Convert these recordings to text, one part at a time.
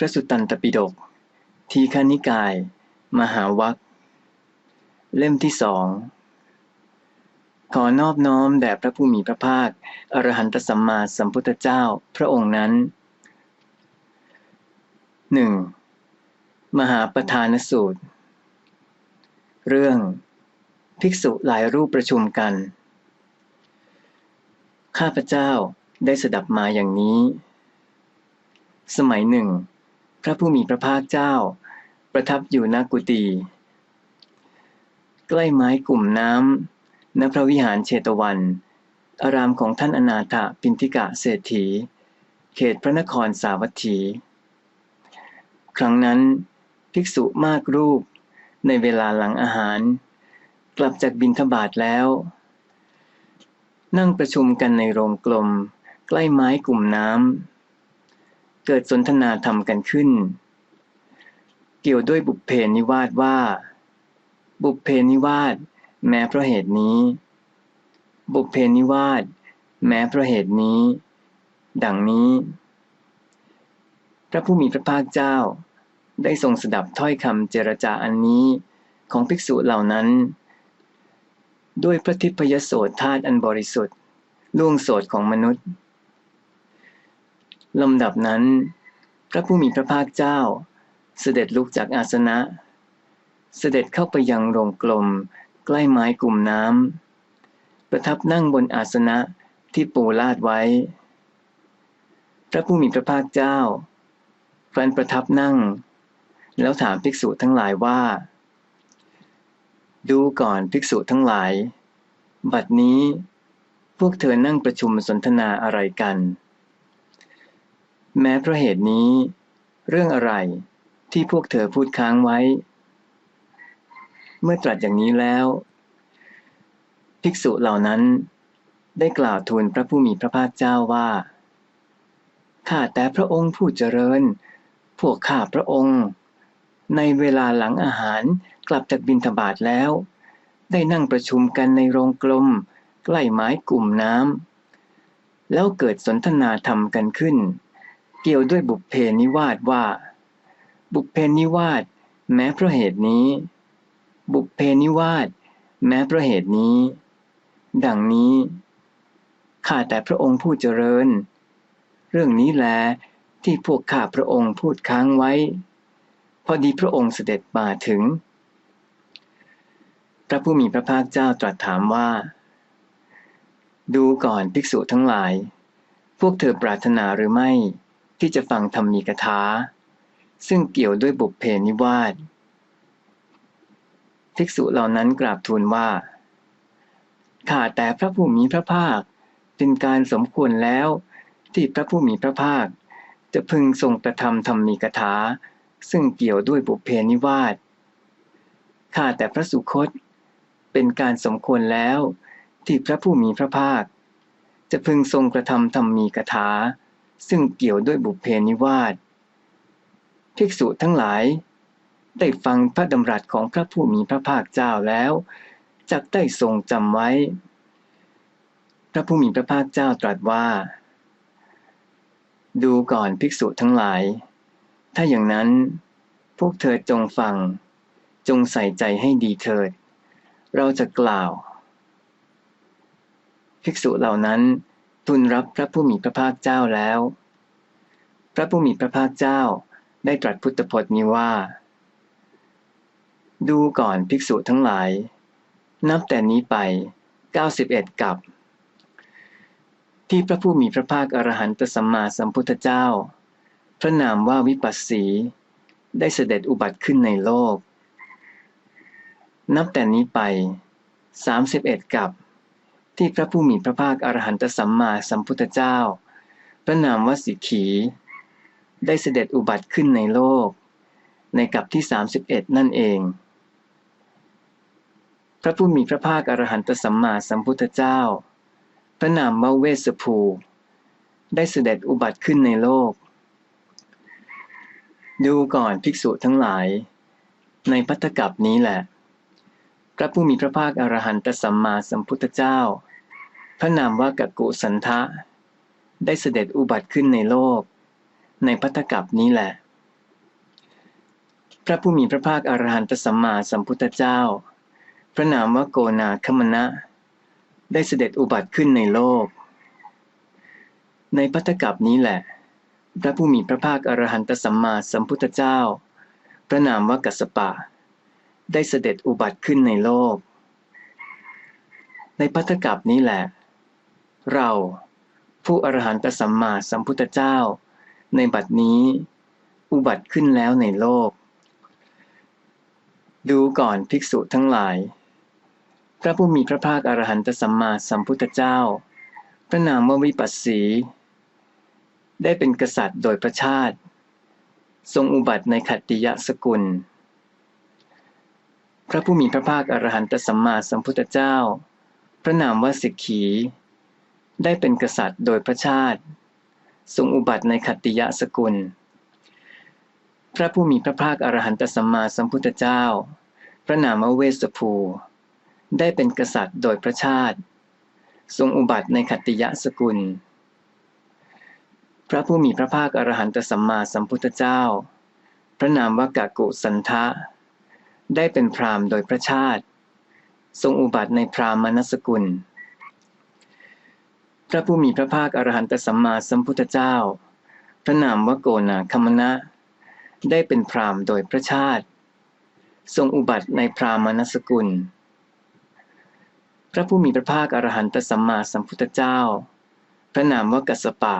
พระสุตตันตปิฎกทีฆนิกาย มหาวัคเล่มที่สองขอนอบน้อมแด่พระผู้มีพระภาค อรหันตสัมมาสัมพุทธเจ้าพระองค์นั้นหนึ่งมหาประธานสูตร เรื่อง ภิกษุหลายรูปประชุมกัน ข้าพเจ้าได้สดับมาอย่างนี้ สมัยหนึ่ง ระผู้มีพระภาคเจ้า ประทับอยู่ณกุฏิใกล้ไม้กลุ่มน้ำณพระวิหารเชตวัน อารามของท่านอนาถปินทิกะเศรษฐี เขตพระนครสาวัตถี ครั้งนั้นภิกษุมากรูปในเวลาหลังอาหาร กลับจากบินทบาทแล้ว นั่งประชุมกันในโรงกลม ใกล้ไม้กลุ่มน้ำ เกิดสนทนาธรรมกันขึ้น เกี่ยวด้วยบุพเพนิวาสว่า บุพเพนิวาสแม้เพราะเหตุนี้ บุพเพนิวาสแม้เพราะเหตุนี้ ดังนี้ พระผู้มีพระภาคเจ้า ได้ทรงสดับถ้อยคำเจรจาอันนี้ของภิกษุเหล่านั้น ด้วยพระทิพยโสธธาตุอันบริสุทธิ์ล่วงโสดของมนุษย์ ลำดับนั้น พระผู้มีพระภาคเจ้า เสด็จลุกจากอาสนะ เสด็จเข้าไปยังโรงกลมใกล้ไม้กลุ่มน้ำประทับนั่งบนอาสนะที่ปูลาดไว้ พระผู้มีพระภาคเจ้าฟันประทับนั่ง แล้วถามภิกษุทั้งหลายว่า ดูก่อนภิกษุทั้งหลาย บัดนี้พวกเธอนั่งประชุมสนทนาอะไรกัน แม้เพราะเหตุนี้ เรื่องอะไรที่พวกเธอพูดค้างไว้ เมื่อตรัสอย่างนี้แล้ว ภิกษุเหล่านั้นได้กล่าวทูลพระผู้มีพระภาคเจ้าว่าข้าแต่พระองค์ผู้เจริญ พวกข้าพระองค์ ในเวลาหลังอาหารกลับจากบินทบาทแล้ว ได้นั่งประชุมกันในโรงกลม ใกล้ไม้กลุ่มน้ำแล้วเกิดสนทนาธรรมกันขึ้น เกี่ยวด้วยบุพเพนิวาสว่า บุพเพนิวาสแม้เพราะเหตุนี้ บุพเพนิวาสแม้เพราะเหตุนี้ ดังนี้ข้าแต่พระองค์ผู้เจริญ เรื่องนี้แลที่พวกข้าพระองค์พูดค้างไว้ พอดีพระองค์เสด็จมาถึง พระผู้มีพระภาคเจ้าตรัสถามว่า ดูก่อนภิกษุทั้งหลาย พวกเธอปรารถนาหรือไม่ ที่จะฟังธรรมีกถาซึ่งเกี่ยวด้วยบุพเพนิวาสภิกษุเหล่านั้นกราบทูลว่า ข้าแต่พระผู้มีพระภาคเป็นการสมควรแล้วที่พระผู้มีพระภาค จะพึงทรงกระทำธรรมีกถาซึ่งเกี่ยวด้วยบุพเพนิวาสข้าแต่พระสุคต เป็นการสมควรแล้วที่พระผู้มีพระภาค จะพึงทรงกระทำธรรมีกถา ซึ่งเกี่ยวด้วยบุพเพนิวาสภิกษุทั้งหลาย ได้ฟังพระดำรัสของพระผู้มีพระภาคเจ้าแล้วจักได้ทรงจำไว้ พระผู้มีพระภาคเจ้าตรัสว่า ดูก่อนภิกษุทั้งหลาย ถ้าอย่างนั้นพวกเธอจงฟัง จงใส่ใจให้ดีเถิด เราจะกล่าว ภิกษุเหล่านั้น ทูลรับพระผู้มีพระภาคเจ้าแล้ว พระผู้มีพระภาคเจ้าได้ตรัสพุทธพจน์นี้ว่า ดูก่อนภิกษุทั้งหลาย นับแต่นี้ไป 91 กับ ที่พระผู้มีพระภาคอรหันตสัมมาสัมพุทธเจ้า พระนามว่าวิปัสสี ได้เสด็จอุบัติขึ้นในโลก นับแต่นี้ไป 31 กับ ที่พระผู้มีพระภาคอรหันตสัมมาสัมพุทธเจ้า พระนามวสิขีได้เสด็จอุบัติขึ้นในโลก ในกับที่ 31 นั่นเอง พระผู้มีพระภาคอรหันตสัมมาสัมพุทธเจ้า พระนามวเวสภู ได้เสด็จอุบัติขึ้นในโลก ดูก่อนภิกษุทั้งหลาย ในพัทธกับนี้แหละพระผู้มีพระภาคอรหันตสัมมาสัมพุทธเจ้า พระนามว่ากักกุสันทะ ได้เสด็จอุบัติขึ้นในโลก ในพัทธกับนี้แหละ พระผู้มีพระภาคอรหันตสัมมาสัมพุทธเจ้า พระนามว่าโกนาคมณะ ได้เสด็จอุบัติขึ้นในโลก ในพัทธกับนี้แหละ พระผู้มีพระภาคอรหันตสัมมาสัมพุทธเจ้า พระนามว่ากัสปะ ได้เสด็จอุบัติขึ้นในโลก ในพัทธกับนี้แหละ เรา ผู้อรหันตสัมมาสัมพุทธเจ้า ในบัดนี้ อุบัติขึ้นแล้วในโลก ดูก่อนภิกษุทั้งหลาย พระผู้มีพระภาคอรหันตสัมมาสัมพุทธเจ้า พระนามว่าวิปัสสี ได้เป็นกษัตริย์โดยพระชาติ ทรงอุบัติในขัตติยสกุลพระผู้มีพระภาคอรหันตสัมมาสัมพุทธเจ้า พระนามว่าสิกขี ได้เป็นกษัตริย์โดยพระชาติทรงอุบัติในขัตติยสกุล พระผู้มีพระภาคอรหันตสัมมาสัมพุทธเจ้า พระนามวเวสภู ได้เป็นกษัตริย์โดยพระชาติทรงอุบัติในขัตติยสกุล พระผู้มีพระภาคอรหันตสัมมาสัมพุทธเจ้า พระนามว่ากากุสันทะ ได้เป็นพรามโดยพระชาติ ทรงอุบัติในพรามนสกุล พระผู้มีพระภาคอรหันตสัมมาสัมพุทธเจ้า พระนามวโกนาคมณะได้เป็นพรามโดยพระชาติ ทรงอุบัติในพรามนสกุล พระผู้มีพระภาคอรหันตสัมมาสัมพุทธเจ้า พระนามวกัสปะ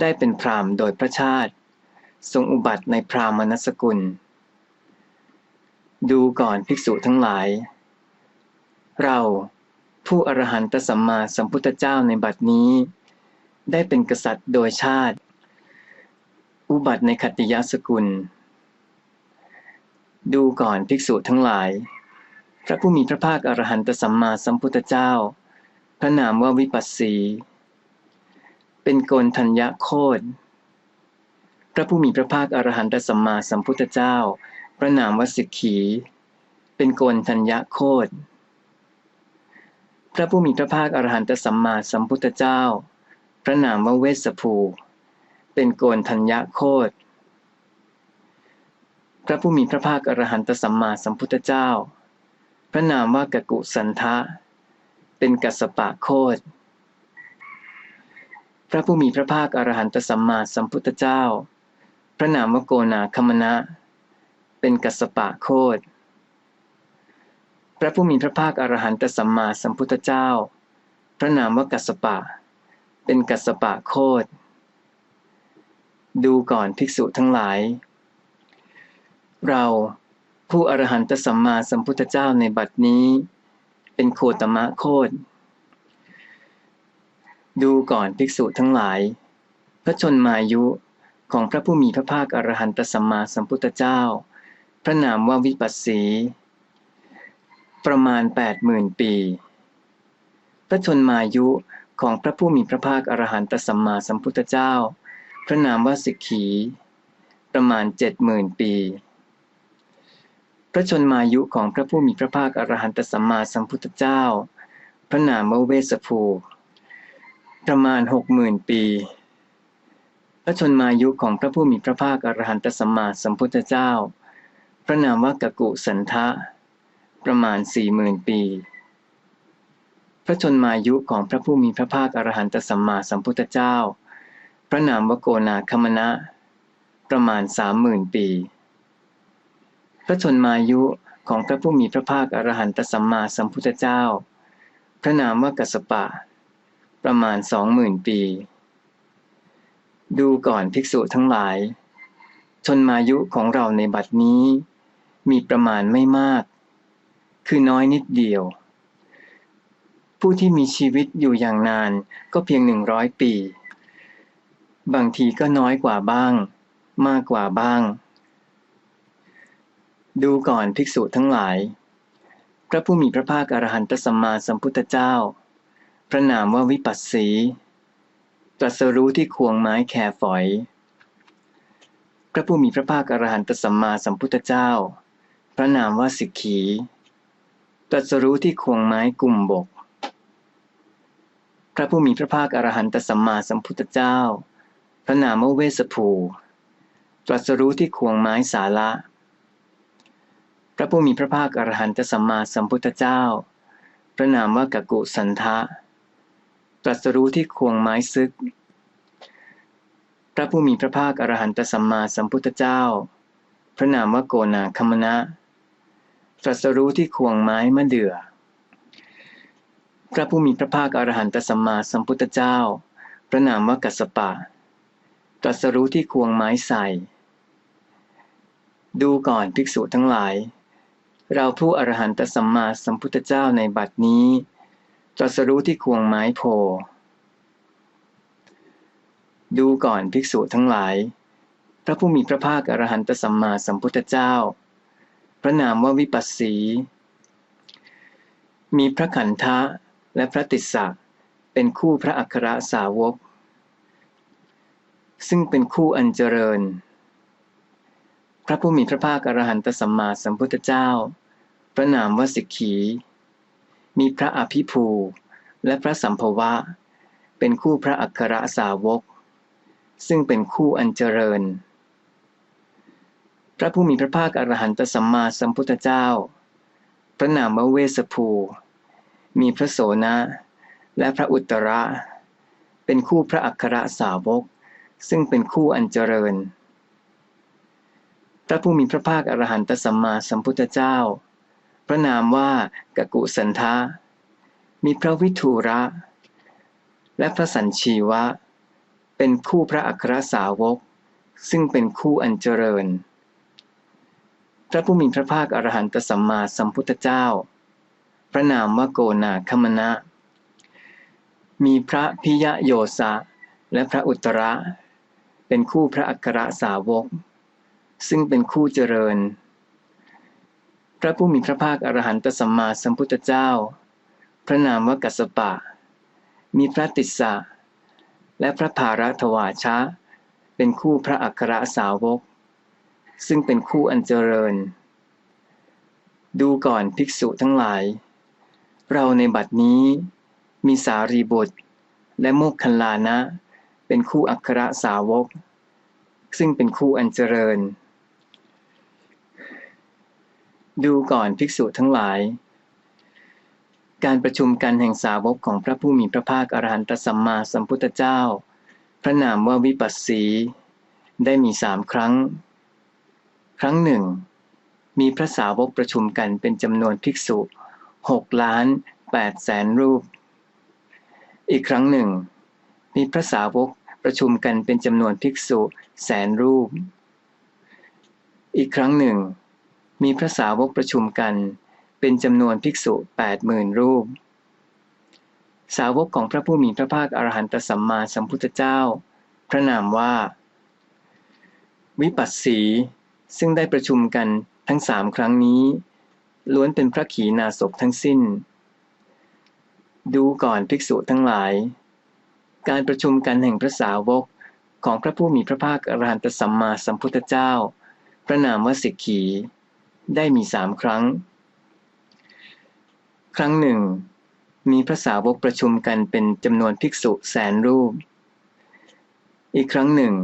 ได้เป็นพรามโดยพระชาติ ทรงอุบัติในพรามนสกุล ดูก่อนภิกษุทั้งหลาย เรา ผู้อรหันตสัมมาสัมพุทธเจ้าในบัดนี้ ได้เป็นกษัตริย์โดยชาติ อุบัติในขัตติยสกุล ดูก่อนภิกษุทั้งหลาย พระผู้มีพระภาคอรหันตสัมมาสัมพุทธเจ้า พระนามว่าวิปัสสี เป็นโกนทัญญโคดพระผู้มีพระภาคอรหันตสัมมาสัมพุทธเจ้า พระนามวสิกขี เป็นโกนทัญญโคด พระผู้มีพระภาคอรหันตสัมมาสัมพุทธเจ้า พระนามว่าเวสภู เป็นโกนธัญญะโคตพระผู้มีพระภาคอรหันตสัมมาสัมพุทธเจ้า พระนามว่ากกุสันทะ เป็นกัสปะโคตพระผู้มีพระภาคอรหันตสัมมาสัมพุทธเจ้า พระนามว่าโกนาคมณะ เป็นกัสปะโคต พระผู้มีพระภาคอรหันตสัมมาสัมพุทธเจ้า พระนามว่ากัสปะ เป็นกัสปะโคดดูก่อนภิกษุทั้งหลาย เราผู้อรหันตสัมมาสัมพุทธเจ้าในบัดนี้ เป็นโคตมะโคดดูก่อนภิกษุทั้งหลาย พระชนมายุของพระผู้มีพระภาคอรหันตสัมมาสัมพุทธเจ้า พระนามว่าวิปัสสี ประมาณแปดหมื่นปี พระชนมายุของพระผู้มีพระภาคอรหันตสัมมาสัมพุทธเจ้า พระนามว่าสิกขี ประมาณเจ็ดหมื่นปี พระชนมายุของพระผู้มีพระภาคอรหันตสัมมาสัมพุทธเจ้า พระนามว่าเวสภูประมาณหกหมื่นปี พระชนมายุของพระผู้มีพระภาคอรหันตสัมมาสัมพุทธเจ้า พระนามว่ากกุสันทะ ประมาณสี่หมื่นปี พระชนมายุของพระผู้มีพระภาคอรหันตสัมมาสัมพุทธเจ้า พระนามวโกนาคมณะ ประมาณสามหมื่นปี พระชนมายุของพระผู้มีพระภาคอรหันตสัมมาสัมพุทธเจ้า พระนามว่ากัสปะ ประมาณสองหมื่นปี ดูก่อนภิกษุทั้งหลาย ชนมายุของเราในบัดนี้ มีประมาณไม่มาก คือน้อยนิดเดียว ผู้ที่มีชีวิตอยู่อย่างนานก็เพียงหนึ่งร้อยปี บางทีก็น้อยกว่าบ้าง มากกว่าบ้าง ดูก่อนภิกษุทั้งหลาย พระผู้มีพระภาคอรหันตสัมมาสัมพุทธเจ้า พระนามว่าวิปัสสี ตรัสรู้ที่ควงไม้แคฝอยพระผู้มีพระภาคอรหันตสัมมาสัมพุทธเจ้า พระนามว่าสิกขี ตรัสรู้ที่ควงไม้กลุ่มบก พระผู้มีพระภาคอรหันตสัมมาสัมพุทธเจ้า พระนามเวสภู ตรัสรู้ที่ควงไม้สาระพระผู้มีพระภาคอรหันตสัมมาสัมพุทธเจ้า พระนามว่ากกุสันทะ ตรัสรู้ที่ควงไม้ซึก พระผู้มีพระภาคอรหันตสัมมาสัมพุทธเจ้า พระนามว่าโกนาคมณะ ตรัสรู้ที่ควงไม้มะเดื่อ พระผู้มีพระภาคอรหันตสัมมาสัมพุทธเจ้า พระนามว่ากัสปะ ตรัสรู้ที่ควงไม้ใส่ดูก่อนภิกษุทั้งหลาย เราผู้อรหันตสัมมาสัมพุทธเจ้าในบัดนี้ ตรัสรู้ที่ควงไม้โพ ดูก่อนภิกษุทั้งหลาย พระผู้มีพระภาคอรหันตสัมมาสัมพุทธเจ้า ระนามว่าวิปัสสี มีพระขันธะและพระติสสะเป็นคู่พระอัครสาวก ซึ่งเป็นคู่อันเจริญ พระผู้มีพระภาคอรหันตสัมมาสัมพุทธเจ้า พระนามวสิกขี มีพระอภิภูและพระสัมภวะ เป็นคู่พระอัครสาวก ซึ่งเป็นคู่อันเจริญ พระผู้มีพระภาคอรหันตสัมมาสัมพุทธเจ้า พระนามวเวสภู มีพระโสนะ และพระอุตระ เป็นคู่พระอัครสาวก ซึ่งเป็นคู่อันเจริญ พระผู้มีพระภาคอรหันตสัมมาสัมพุทธเจ้า พระนามว่ากกุสันทะ มีพระวิทูระ และพระสัญชีวะ เป็นคู่พระอัครสาวก ซึ่งเป็นคู่อันเจริญ ระผู้มีพระภาคอรหันตสัมมาสัมพุทธเจ้า พระนามว่าโกนาคมณะ มีพระพิยโยสะและพระอุตระ เป็นคู่พระอัครสาวก ซึ่งเป็นคู่เจริญ พระผู้มีพระภาคอรหันตสัมมาสัมพุทธเจ้า พระนามว่ากัสปะ มีพระติสสะและพระภารทวาชะ เป็นคู่พระอัครสาวก ซึ่งเป็นคู่อันเจริญ ดูก่อนภิกษุทั้งหลาย เราในบัดนี้มีสารีบุตร และโมกขันลานะ เป็นคู่อัครสาวก ซึ่งเป็นคู่อันเจริญ ดูก่อนภิกษุทั้งหลาย การประชุมกันแห่งสาวกของพระผู้มีพระภาคอรหันตสัมมาสัมพุทธเจ้า พระนามว่าวิปัสสี ได้มีสามครั้ง ครั้งหนึ่ง มีพระสาวกประชุมกันเป็นจำนวนภิกษุหกล้านแปดแสนรูป อีกครั้งหนึ่ง มีพระสาวกประชุมกันเป็นจำนวนภิกษุแสนรูป อีกครั้งหนึ่ง มีพระสาวกประชุมกันเป็นจำนวนภิกษุแปดหมื่นรูป สาวกของพระผู้มีพระภาคอรหันตสัมมาสัมพุทธเจ้า พระนามว่า วิปัสสี ซึ่งได้ประชุมกันทั้งสามครั้งนี้ ล้วนเป็นพระขีณาสพทั้งสิ้น ดูก่อนภิกษุทั้งหลาย การประชุมกันแห่งพระสาวกของพระผู้มีพระภาคอรหันตสัมมาสัมพุทธเจ้า พระนามวสิกขี ได้มีสามครั้ง ครั้งหนึ่ง มีพระสาวกประชุมกันเป็นจำนวนภิกษุแสนรูป อีกครั้งหนึ่ง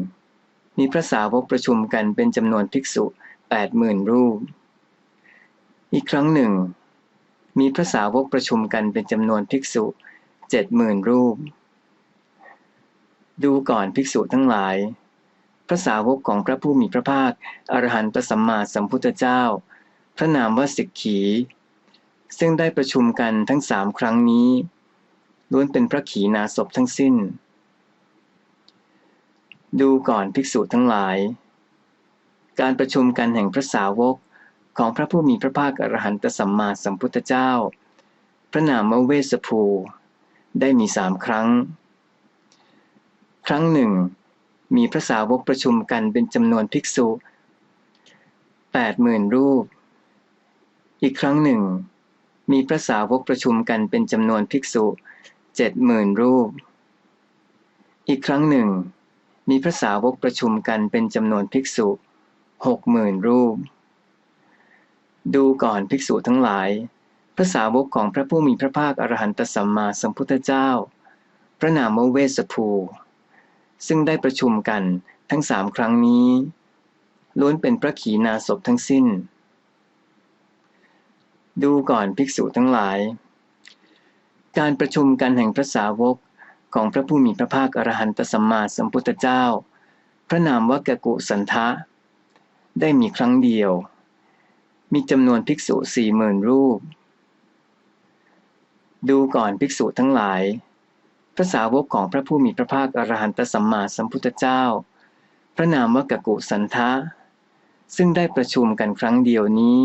มีพระสาวกประชุมกันเป็นจำนวนภิกษุแปดหมื่นรูป อีกครั้งหนึ่ง มีพระสาวกประชุมกันเป็นจำนวนภิกษุเจ็ดหมื่นรูป ดูก่อนภิกษุทั้งหลาย พระสาวกของพระผู้มีพระภาค อรหันตสัมมาสัมพุทธเจ้า พระนามว่าสิกขี ซึ่งได้ประชุมกันทั้งสามครั้งนี้ล้วนเป็นพระขีณาสพทั้งสิ้น ดูก่อนภิกษุทั้งหลาย การประชุมกันแห่งพระสาวกของพระผู้มีพระภาคอรหันตสัมมาสัมพุทธเจ้า พระนามเวสภู ได้มีสามครั้ง ครั้งหนึ่ง มีพระสาวกประชุมกันเป็นจำนวนภิกษุแปดหมื่นรูป อีกครั้งหนึ่ง มีพระสาวกประชุมกันเป็นจำนวนภิกษุเจ็ดหมื่นรูป อีกครั้งหนึ่ง มีพระสาวกประชุมกันเป็นจำนวนภิกษุหกหมื่นรูป ดูก่อนภิกษุทั้งหลาย พระสาวกของพระผู้มีพระภาคอรหันตสัมมาสัมพุทธเจ้า พระนามเวสภู ซึ่งได้ประชุมกันทั้งสามครั้งนี้ ล้วนเป็นพระขีณาสพทั้งสิ้น ดูก่อนภิกษุทั้งหลาย การประชุมกันแห่งพระสาวก ของพระผู้มีพระภาคอรหันตสัมมาสัมพุทธเจ้า พระนามว่ากกุสันทะ ได้มีครั้งเดียว มีจำนวนภิกษุสี่หมื่นรูป ดูก่อนภิกษุทั้งหลาย พระสาวกของพระผู้มีพระภาคอรหันตสัมมาสัมพุทธเจ้า พระนามว่ากกุสันทะ ซึ่งได้ประชุมกันครั้งเดียวนี้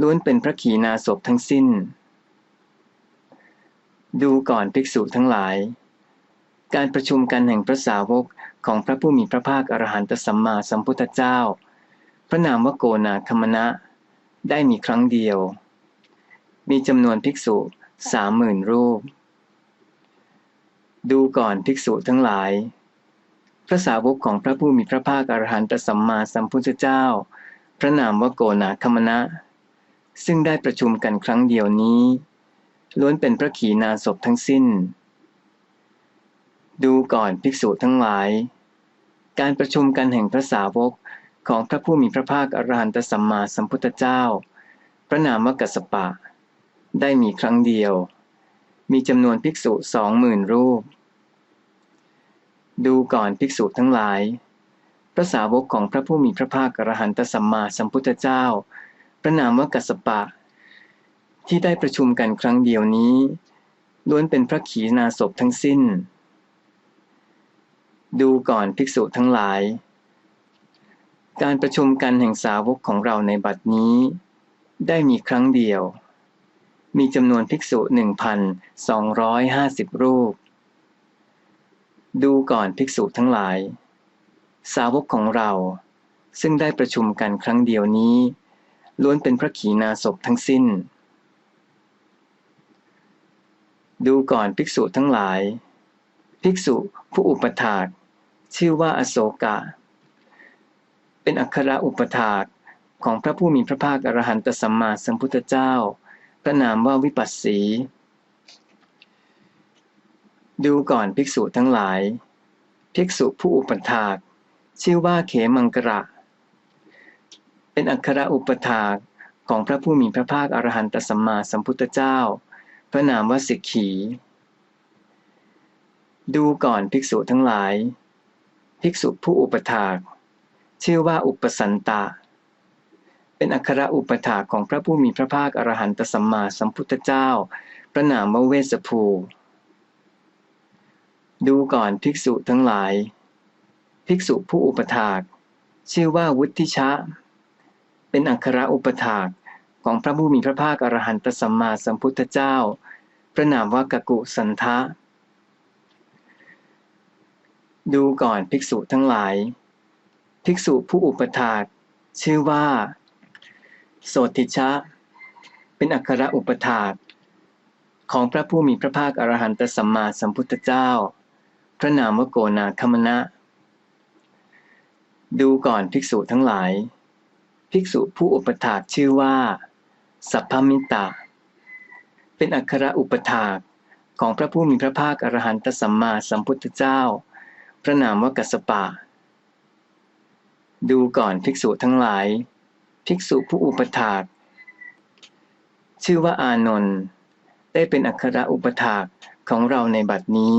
ล้วนเป็นพระขีณาสพทั้งสิ้นดูก่อนภิกษุทั้งหลาย การประชุมกันแห่งพระสาวกของพระผู้มีพระภาคอรหันตสัมมาสัมพุทธเจ้า พระนามวโกนาคมณะ ได้มีครั้งเดียว มีจำนวนภิกษุสามหมื่นรูป ดูก่อนภิกษุทั้งหลาย พระสาวกของพระผู้มีพระภาคอรหันตสัมมาสัมพุทธเจ้า พระนามวโกนาคมณะ ซึ่งได้ประชุมกันครั้งเดียวนี้ ล้วนเป็นพระขีณาสพทั้งสิ้น ดูก่อนภิกษุทั้งหลาย การประชุมกันแห่งพระสาวกของพระผู้มีพระภาคอรหันตสัมมาสัมพุทธเจ้า พระนามวกัสปะ ได้มีครั้งเดียว มีจำนวนภิกษุสองหมื่นรูป ดูก่อนภิกษุทั้งหลาย พระสาวกของพระผู้มีพระภาคอรหันตสัมมาสัมพุทธเจ้า พระนามว่ากัสปะ ที่ได้ประชุมกันครั้งเดียวนี้ล้วนเป็นพระขีณาสพทั้งสิ้น ดูก่อนภิกษุทั้งหลาย การประชุมกันแห่งสาวกของเราในบัดนี้ ได้มีครั้งเดียว มีจำนวนภิกษุหนึ่งพันสองร้อยห้าสิบรูป ดูก่อนภิกษุทั้งหลาย สาวกของเรา ซึ่งได้ประชุมกันครั้งเดียวนี้ ล้วนเป็นพระขีณาสพทั้งสิ้น ดูก่อนภิกษุทั้งหลาย ภิกษุผู้อุปถาก ชื่อว่าอโศกะ เป็นอัคระอุปถากของพระผู้มีพระภาคอรหันตสัมมาสัมพุทธเจ้า พระนามว่าวิปัสสี ดูก่อนภิกษุทั้งหลาย ภิกษุผู้อุปถาก ชื่อว่าเขมังกระ เป็นอัครอุปถากของพระผู้มีพระภาคอรหันตสัมมาสัมพุทธเจ้า พระนามว่าสิกขี ดูก่อนภิกษุทั้งหลาย ภิกษุผู้อุปถาก ชื่อว่าอุปสันตะ เป็นอัครอุปถากของพระผู้มีพระภาคอรหันตสัมมาสัมพุทธเจ้า พระนามวเวสภู ดูก่อนภิกษุทั้งหลาย ภิกษุผู้อุปถาก ชื่อว่าวุฒิชะ เป็นอัครอุปถากของพระผู้มีพระภาคอรหันตสัมมาสัมพุทธเจ้า พระนามว่ากกุสันทะ ดูก่อนภิกษุทั้งหลาย ภิกษุผู้อุปถากชื่อว่า โสติชะ เป็นอัครอุปถากของพระผู้มีพระภาคอรหันตสัมมาสัมพุทธเจ้า พระนามวโกนาคมณะ ดูก่อนภิกษุทั้งหลาย ภิกษุผู้อุปถากชื่อว่า สัพพมิตาเป็นอัครอุปถากของพระผู้มีพระภาคอรหันตสัมมาสัมพุทธเจ้า ระนามว่ากัสปะ ดูก่อนภิกษุทั้งหลาย ภิกษุผู้อุปถาก ชื่อว่าอานนท์ได้เป็นอัครอุปถากของเราในบัดนี้